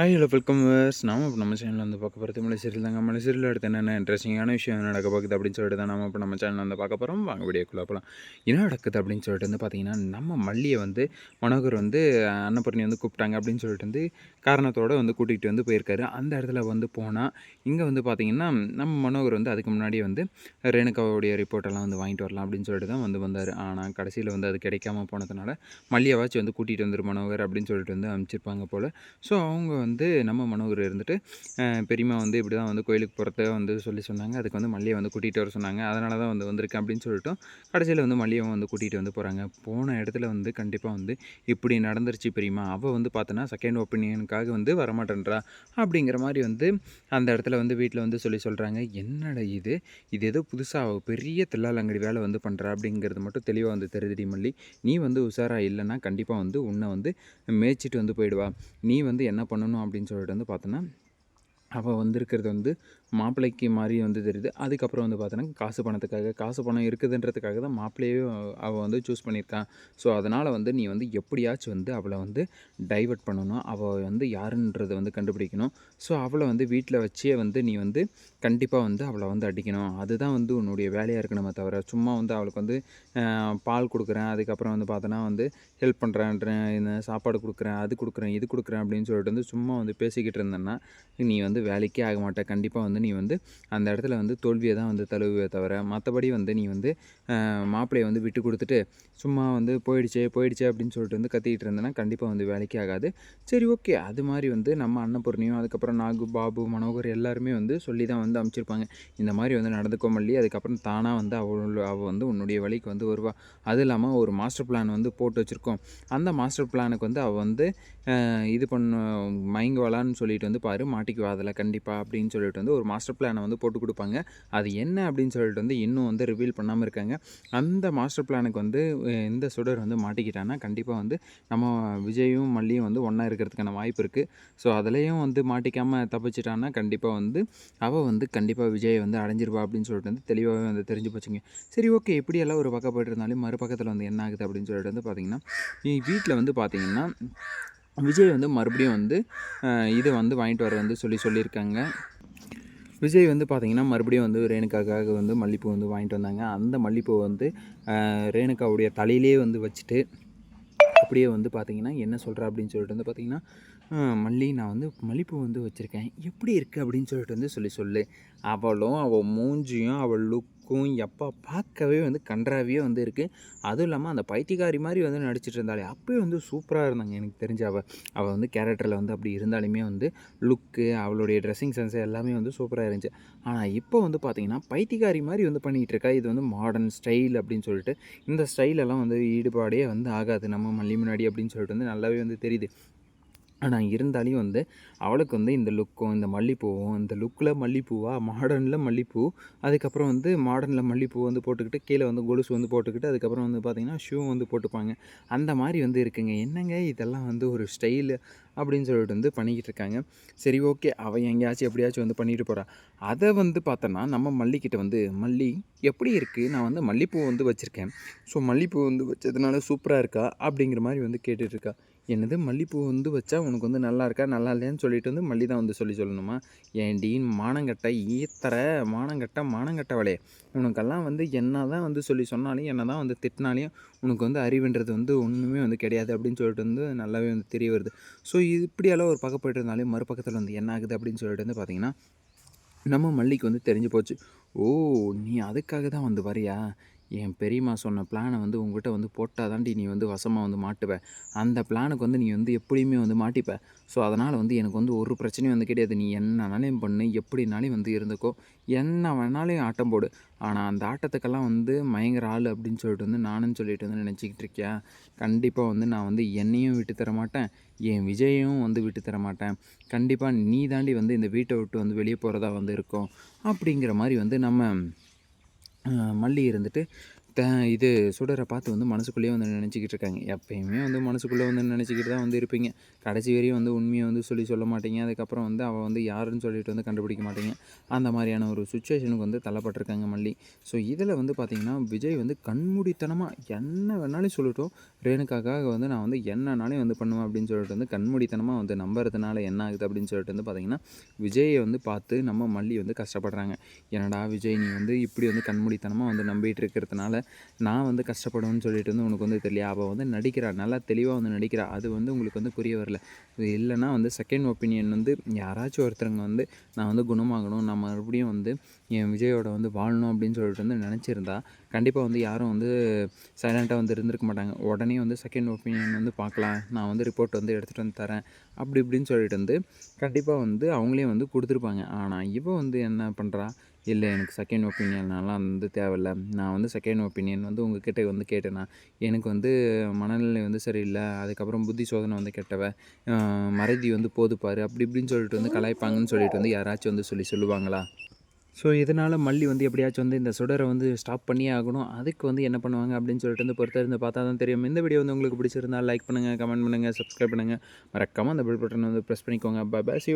Hi hello welcome verse நாம இப்போ நம்ம சேனலில் வந்து பார்க்க போகிறது மலைசீரியல் தாங்க மலைசீரியல் அடுத்து என்னென்ன இன்ட்ரெஸ்டிங்கான விஷயம் நடக்க போகுது அப்படின்னு சொல்லிட்டு தான் நம்ம இப்போ நம்ம சேனலில் வந்து பார்க்க போகிறோம் வாங்க வீடியோக்குள்ளே போகலாம் என்ன நடக்குது அப்படின்னு சொல்லிட்டு வந்து பார்த்தீங்கன்னா நம்ம மல்லியை வந்து மனோகர் வந்து அஹ், அன்னபூர்ணி வந்து கூப்பிட்டாங்க அப்படின்னு சொல்லிட்டு வந்து காரணத்தோடு வந்து கூட்டிகிட்டு வந்து போயிருக்காரு. அந்த இடத்துல வந்து போனால் இங்கே வந்து பார்த்தீங்கன்னா நம்ம மனோகர் வந்து அதுக்கு முன்னாடியே வந்து ரேணுகாவுடைய ரிப்போர்ட்டெல்லாம் வந்து வாங்கிட்டு வரலாம் அப்படின்னு சொல்லிட்டு தான் வந்து வந்தார். ஆனால் கடைசியில் வந்து அது கிடைக்காம போனதுனால மல்லியை மல்லியாவாச்சும் வந்து கூட்டிகிட்டு வந்துரு மனோகர் அப்படின்னு சொல்லிட்டு வந்து அனுப்பிச்சிருப்பாங்க போல். ஸோ அவங்க வந்து வந்து நம்ம மனோகர் இருந்துட்டு பெரியம்மா வந்து இப்படி தான் வந்து கோயிலுக்கு போகிறத வந்து சொல்லி சொன்னாங்க. அதுக்கு வந்து மல்லியை வந்து கூட்டிகிட்டு வர சொன்னாங்க. அதனால தான் வந்து வந்திருக்கேன் அப்படின்னு சொல்லிட்டு கடைசியில் வந்து மல்லியை வந்து கூட்டிகிட்டு வந்து போகிறாங்க போன இடத்துல வந்து கண்டிப்பாக வந்து இப்படி நடந்துருச்சு பெரியம்மா. அவள் வந்து பார்த்தோன்னா செகண்ட் ஒப்பீனியனுக்காக வந்து வரமாட்டேன்றா அப்படிங்கிற மாதிரி வந்து அந்த இடத்துல வந்து வீட்டில் வந்து சொல்லி சொல்கிறாங்க என்னடா இது? இது ஏதோ புதுசாக பெரிய தில்லாலங்கடி வேலை வந்து பண்ணுறா அப்படிங்கிறது மட்டும் தெளிவாக வந்து தெரியுதுடி மல்லி. நீ வந்து உஷாராக இல்லைன்னா கண்டிப்பாக வந்து உன்னை வந்து மேய்ச்சிட்டு வந்து போயிடுவா. நீ வந்து என்ன பண்ணணும் அப்படின்னு சொல்லிட்டு வந்து பார்த்தோன்னா அவள் வந்திருக்கிறது வந்து மாப்பிள்ளைக்கு மாதிரி வந்து தெரியுது. அதுக்கப்புறம் வந்து பார்த்தோன்னா காசு பணத்துக்காக காசு பணம் இருக்குதுன்றதுக்காக தான் மாப்பிள்ளையே அவள் வந்து சூஸ் பண்ணியிருக்கான் ஸோ அதனால் வந்து நீ வந்து எப்படியாச்சும் வந்து அவளை வந்து டைவர்ட் பண்ணணும். அவள் வந்து யாருன்றதை வந்து கண்டுபிடிக்கணும். ஸோ அவளை வந்து வீட்டில் வச்சே வந்து நீ வந்து கண்டிப்பாக வந்து அவளை வந்து அடிக்கணும். அதுதான் வந்து உன்னுடைய வேலையாக இருக்கணுமே தவிர சும்மா வந்து அவளுக்கு வந்து பால் கொடுக்குறேன். அதுக்கப்புறம் வந்து பார்த்தோன்னா வந்து ஹெல்ப் பண்ணுறேன்றேன் இந்த சாப்பாடு கொடுக்குறேன் அது கொடுக்குறேன் இது கொடுக்குறேன் அப்படின்னு சொல்லிட்டு வந்து சும்மா வந்து பேசிக்கிட்டு இருந்தேன்னா நீ வந்து வேலைக்கே ஆக மாட்ட. கண்டிப்பாக வந்து நீ வந்து அந்த இடத்துல வந்து தோல்வியை தான் வந்து தழுவுவே தவிர மற்றபடி வந்து நீ வந்து மாப்பிளையை மாப்பிள்ளையை வந்து விட்டு கொடுத்துட்டு சும்மா வந்து போயிடுச்சே போயிடுச்சே அப்படின்னு சொல்லிட்டு வந்து கத்திக்கிட்டு இருந்தேன்னா கண்டிப்பாக வந்து வேலைக்கு ஆகாது. சரி ஓகே. அது மாதிரி வந்து நம்ம அன்னபூர்ணியும் அதுக்கப்புறம் நாகு பாபு மனோகர் எல்லாருமே வந்து சொல்லி தான் வந்து அமைச்சிருப்பாங்க. இந்த மாதிரி வந்து நடந்துக்கோ மல்லி. அதுக்கப்புறம் தானாக வந்து அவள் அவள் வந்து உன்னுடைய வழிக்கு வந்து வருவா. அது இல்லாமல் ஒரு மாஸ்டர் பிளான் வந்து போட்டு வச்சுருக்கோம். அந்த மாஸ்டர் பிளானுக்கு வந்து அவள் வந்து இது பண்ண மயங்குவாளான்னு சொல்லிட்டு வந்து பாரு மாட்டிக்குவா அதில் கண்டிப்பாக அப்படின்னு சொல்லிட்டு வந்து ஒரு மாஸ்டர் பிளானை வந்து போட்டு கொடுப்பாங்க. அது என்ன அப்படின்னு சொல்லிட்டு வந்து இன்னும் வந்து ரிவீல் பண்ணாமல் இருக்காங்க. அந்த மாஸ்டர் பிளானுக்கு வந்து இந்த சுடர் வந்து மாட்டிக்கிட்டான்னா கண்டிப்பாக வந்து நம்ம விஜயும் மல்லியும் வந்து ஒன்றா இருக்கிறதுக்கான வாய்ப்பு இருக்குது ஸோ அதுலேயும் வந்து மாட்டிக்காமல் தப்பிச்சிட்டான்னா கண்டிப்பாக வந்து அவள் வந்து கண்டிப்பாக விஜயை வந்து அடைஞ்சிருவா அப்படின்னு சொல்லிட்டு வந்து தெளிவாகவே வந்து தெரிஞ்சு போச்சுங்க. சரி ஓகே எப்படியெல்லாம் ஒரு பக்கம் போயிட்டு இருந்தாலும் மறுபக்கத்தில் வந்து என்ன ஆகுது அப்படின்னு சொல்லிட்டு வந்து பார்த்தீங்கன்னா வீட்டில் வந்து பார்த்தீங்கன்னா விஜய் வந்து மறுபடியும் வந்து இதை வந்து வாங்கிட்டு வர வந்து சொல்லி சொல்லியிருக்காங்க. விஜய் வந்து பார்த்திங்கன்னா மறுபடியும் வந்து ரேணுகாக்காக வந்து மல்லிப்பூ வந்து வாங்கிட்டு வந்தாங்க. அந்த மல்லிப்பூ வந்து ரேணுக்காவுடைய ரேணுகாவுடைய தலையிலே வந்து வச்சுட்டு அப்படியே வந்து பார்த்திங்கன்னா என்ன சொல்கிறா அப்படின்னு சொல்லிட்டு வந்து பார்த்திங்கன்னா மல்லி நான் வந்து மல்லிப்பூ வந்து வச்சுருக்கேன். எப்படி இருக்குது அப்படின்னு சொல்லிட்டு வந்து சொல்லி சொல்லு. அவளும் அவள் மூஞ்சியும் அவள் லுக்கும் எப்போ பார்க்கவே வந்து கன்றாவியே வந்து இருக்குது அதுவும் இல்லாமல் அந்த பைத்தியக்காரி மாதிரி வந்து நடிச்சிட்டு இருந்தாலே அப்போயே வந்து சூப்பராக இருந்தாங்க எனக்கு தெரிஞ்ச அவள் அவள் வந்து கேரக்டரில் வந்து அப்படி இருந்தாலுமே வந்து லுக்கு அவளுடைய ட்ரெஸ்ஸிங் சென்ஸ் எல்லாமே வந்து சூப்பராக இருந்துச்சு. ஆனால் இப்போ வந்து பார்த்திங்கன்னா பைத்தியக்காரி மாதிரி வந்து பண்ணிகிட்டு இருக்கா. இது வந்து மாடர்ன் ஸ்டைல் அப்படின்னு சொல்லிட்டு. இந்த ஸ்டைலெல்லாம் வந்து ஈடுபாடே வந்து ஆகாது. நம்ம மல்லி முன்னாடி அப்படின்னு சொல்லிட்டு வந்து நல்லாவே வந்து தெரியுது. ஆனால் இருந்தாலையும் வந்து அவளுக்கு வந்து இந்த லுக்கும் இந்த மல்லிப்பூவும் இந்த லுக்கில் மல்லிப்பூவா மாடர்னில் மல்லிப்பூ அதுக்கப்புறம் வந்து மாடர்னில் மல்லிப்பூ வந்து போட்டுக்கிட்டு கீழே வந்து கொலுசு வந்து போட்டுக்கிட்டு அதுக்கப்புறம் வந்து பார்த்திங்கன்னா ஷூ வந்து போட்டுப்பாங்க. அந்த மாதிரி வந்து இருக்குங்க. என்னங்க இதெல்லாம் வந்து ஒரு ஸ்டைலு அப்படின்னு சொல்லிட்டு வந்து பண்ணிக்கிட்டு இருக்காங்க. சரி ஓகே அவள் எங்கேயாச்சும் எப்படியாச்சும் வந்து பண்ணிட்டு போகிறா அதை வந்து பார்த்தோன்னா நம்ம மல்லிக்கிட்ட வந்து மல்லி எப்படி இருக்குது நான் வந்து மல்லிப்பூ வந்து வச்சுருக்கேன். ஸோ மல்லிப்பூ வந்து வச்சதுனால சூப்பராக இருக்கா? அப்படிங்கிற மாதிரி வந்து கேட்டுட்ருக்கா என்னது மல்லிப்பூ வந்து வச்சா உனக்கு வந்து நல்லா இருக்கா நல்லா இல்லையான்னு சொல்லிட்டு வந்து மல்லி தான் வந்து சொல்லி சொல்லணுமா? ஏன்டி மானங்கட்ட ஈத்தர மானங்கட்ட மானங்கட்டவளே உனக்கெல்லாம் வந்து என்ன தான் வந்து சொல்லி சொன்னாலும் என்ன தான் வந்து திட்டினாலையும் உனக்கு வந்து அறிவுன்றது வந்து ஒன்றுமே வந்து கிடையாது அப்படின்னு சொல்லிட்டு வந்து நல்லாவே வந்து தெரிய வருது. ஸோ இது இப்படியெல்லாம் ஒரு பக்கம் போயிட்டு இருந்தாலே மறுபக்கத்தில் வந்து என்ன ஆகுது அப்படின்னு சொல்லிட்டு வந்து பார்த்தீங்கன்னா நம்ம மல்லிக்கு வந்து தெரிஞ்சு போச்சு. ஓ நீ அதுக்காக தான் வந்து வரியா? என் பெரியம்மா சொன்ன பிளானை வந்து உங்ககிட்ட வந்து போட்டால் தாண்டி நீ வந்து வசமாக வந்து மாட்டுவ. அந்த பிளானுக்கு வந்து நீ வந்து எப்படியுமே வந்து மாட்டிப்ப. ஸோ அதனால் வந்து எனக்கு வந்து ஒரு பிரச்சனையும் வந்து கிடையாது. நீ என்னனாலையும் பண்ணு எப்படினாலையும் வந்து இருந்துக்கோ. என்ன வேணாலையும் ஆட்டம் போடு. ஆனால் அந்த ஆட்டத்துக்கெல்லாம் வந்து பயங்கர ஆள் அப்படின்னு சொல்லிட்டு வந்து நானும் சொல்லிட்டு வந்து நினச்சிக்கிட்டு இருக்கேன். கண்டிப்பாக வந்து நான் வந்து என்னையும் விட்டு தர மாட்டேன். என் விஜயையும் வந்து விட்டு தர மாட்டேன். கண்டிப்பாக நீ தாண்டி வந்து இந்த வீட்டை விட்டு வந்து வெளியே போகிறதா வந்து இருக்கும். அப்படிங்கிற மாதிரி வந்து நம்ம மல்லி இருந்துட்டு த இது சுடரை பார்த்து வந்து மனசுக்குள்ளேயே வந்து நினச்சிக்கிட்டு இருக்காங்க. எப்பயுமே வந்து மனசுக்குள்ளே வந்து நினச்சிக்கிட்டு தான் வந்து இருப்பீங்க. கடைசி வரையும் வந்து உண்மையை வந்து சொல்லி சொல்ல மாட்டீங்க. அதுக்கப்புறம் வந்து அவள் வந்து யாருன்னு சொல்லிட்டு வந்து கண்டுபிடிக்க மாட்டீங்க. அந்த மாதிரியான ஒரு சுச்சுவேஷனுக்கு வந்து தள்ளப்பட்டிருக்காங்க மல்லி. ஸோ இதில் வந்து பார்த்திங்கன்னா விஜய் வந்து கண்மூடித்தனமாக என்ன வேணாலும் சொல்லட்டும். ரேணுக்காக வந்து நான் வந்து என்னன்னாலும் வந்து பண்ணுவேன் அப்படின்னு சொல்லிட்டு வந்து கண்மூடித்தனமாக வந்து நம்புறதுனால என்ன ஆகுது அப்படின்னு சொல்லிட்டு வந்து பார்த்திங்கன்னா விஜயை வந்து பார்த்து நம்ம மல்லி வந்து கஷ்டப்படுறாங்க. என்னடா விஜய் நீ வந்து இப்படி வந்து கண்மூடித்தனமாக வந்து நம்பிட்டு இருக்கிறதுனால நான் வந்து கஷ்டப்படுவேன்னு சொல்லிட்டு வந்து உனக்கு வந்து தெரியல அவள் வந்து நடிக்கிறா நல்லா தெளிவாக வந்து நடிக்கிறா. அது வந்து உங்களுக்கு வந்து புரிய வரல. இது இல்லைன்னா வந்து செகண்ட் ஒப்பீனியன் வந்து யாராச்சும் ஒருத்தருங்க வந்து நான் வந்து குணமாகணும் நான் மறுபடியும் வந்து என் விஜயோட வந்து வாழணும் அப்படின்னு சொல்லிட்டு வந்து நினச்சிருந்தா கண்டிப்பாக வந்து யாரும் வந்து சைலண்ட்டாக வந்து இருந்திருக்க மாட்டாங்க. உடனே வந்து செகண்ட் ஒப்பீனியன் வந்து பார்க்கலாம். நான் வந்து ரிப்போர்ட் வந்து எடுத்துகிட்டு வந்து தரேன். அப்படி இப்படின்னு சொல்லிட்டு வந்து கண்டிப்பாக வந்து அவங்களே வந்து கொடுத்துருப்பாங்க. ஆனால் இப்போ வந்து என்ன பண்ணுறா இல்லை எனக்கு செகண்ட் ஒப்பீனியன்லாம் வந்து தேவையில்ல. நான் வந்து செகண்ட் ஒப்பீனியன் வந்து உங்ககிட்ட வந்து கேட்டேன்னா எனக்கு வந்து மனநிலை வந்து சரியில்லை. அதுக்கப்புறம் புத்தி சோதனை வந்து கெட்டவ மறதி வந்து போதுப்பார். அப்படி இப்படின்னு சொல்லிட்டு வந்து கலாய்ப்பாங்கன்னு சொல்லிட்டு வந்து யாராச்சும் வந்து சொல்லி சொல்லுவாங்களா? ஸோ இதனால் மல்லி வந்து எப்படியாச்சும் வந்து இந்த சுடரை வந்து ஸ்டாப் பண்ணியே ஆகணும். அதுக்கு வந்து என்ன பண்ணுவாங்க அப்படின்னு சொல்லிட்டு வந்து பொறுத்த இருந்து பார்த்தா தான் தெரியும். இந்த வீடியோ வந்து உங்களுக்கு பிடிச்சிருந்தா லைக் பண்ணுங்கள் கமெண்ட் பண்ணுங்கள் சப்ஸ்கிரைப் பண்ணுங்கள் மறக்காமல் அந்த பெல் பட்டன் வந்து ப்ரெஸ் பண்ணிக்கோங்க. Bye bye C